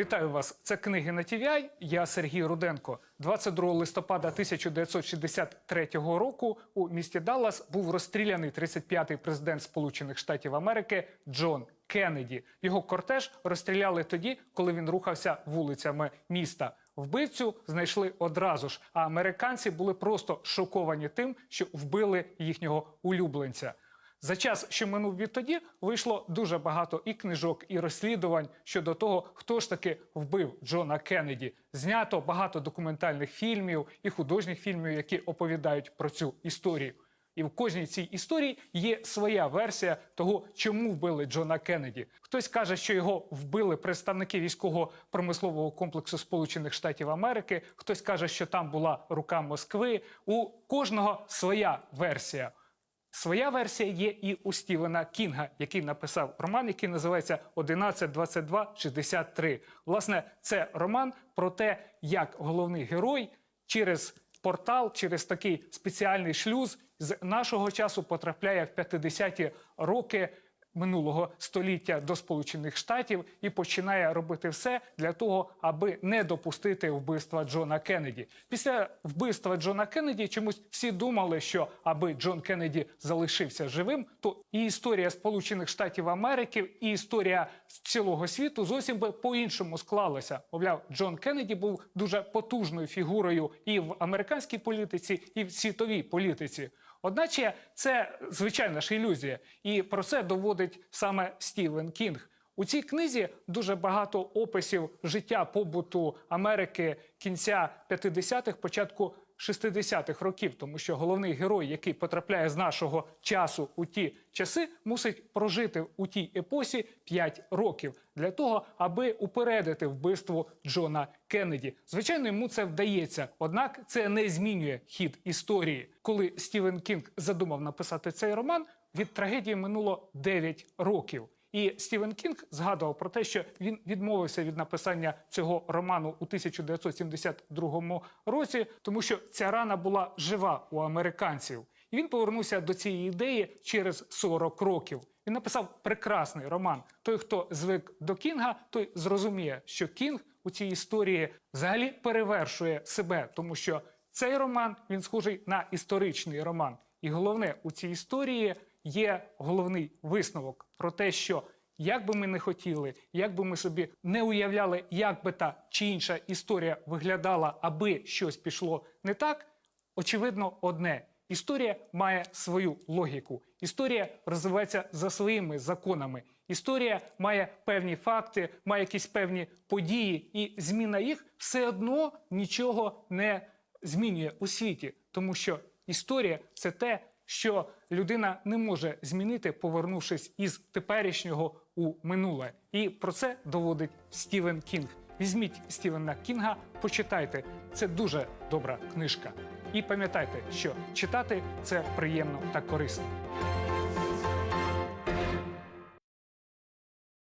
Вітаю вас! Це книги на TVI. Я Сергій Руденко. 22 листопада 1963 року у місті Даллас був розстріляний 35-й президент Сполучених Штатів Америки Джон Кеннеді. Його кортеж розстріляли тоді, коли він рухався вулицями міста. Вбивцю знайшли одразу ж, а американці були просто шоковані тим, що вбили їхнього улюбленця. За час, що минув відтоді, вийшло дуже багато і книжок, і розслідувань щодо того, хто ж таки вбив Джона Кеннеді. Знято багато документальних фільмів і художніх фільмів, які оповідають про цю історію. І в кожній цій історії є своя версія того, чому вбили Джона Кеннеді. Хтось каже, що його вбили представники військового промислового комплексу Сполучених Штатів Америки. Хтось каже, що там була рука Москви. У кожного своя версія. Своя версія є і у Стівена Кінга, який написав роман, який називається «11.22.63». Власне, це роман про те, як головний герой через портал, через такий спеціальний шлюз з нашого часу потрапляє в 50-ті роки минулого століття до Сполучених Штатів і починає робити все для того, аби не допустити вбивства Джона Кеннеді. Після вбивства Джона Кеннеді чомусь всі думали, що аби Джон Кеннеді залишився живим, то і історія Сполучених Штатів Америки, і історія цілого світу зовсім би по-іншому склалася. Мовляв, Джон Кеннеді був дуже потужною фігурою і в американській політиці, і в світовій політиці. Одначе це звичайна ж ілюзія, і про це доводить саме Стівен Кінг. У цій книзі дуже багато описів життя побуту Америки кінця 50-х, початку 60-х років, тому що головний герой, який потрапляє з нашого часу у ті часи, мусить прожити у тій епосі 5 років для того, аби упередити вбивство Джона Кеннеді. Звичайно, йому це вдається, однак це не змінює хід історії. Коли Стівен Кінг задумав написати цей роман, від трагедії минуло 9 років. І Стівен Кінг згадував про те, що він відмовився від написання цього роману у 1972 році, тому що ця рана була жива у американців. І він повернувся до цієї ідеї через 40 років. Він написав прекрасний роман. Той, хто звик до Кінга, той зрозуміє, що Кінг у цій історії взагалі перевершує себе, тому що цей роман він схожий на історичний роман. І головне у цій історії є головний висновок про те, що як би ми не хотіли, як би ми собі не уявляли, як би та чи інша історія виглядала, аби щось пішло не так, очевидно, одне. Історія має свою логіку. Історія розвивається за своїми законами. Історія має певні факти, має якісь певні події, і зміна їх все одно нічого не змінює у світі, тому що історія це те, що людина не може змінити, повернувшись із теперішнього у минуле. І про це доводить Стівен Кінг. Візьміть Стівена Кінга, почитайте. Це дуже добра книжка. І пам'ятайте, що читати це приємно та корисно.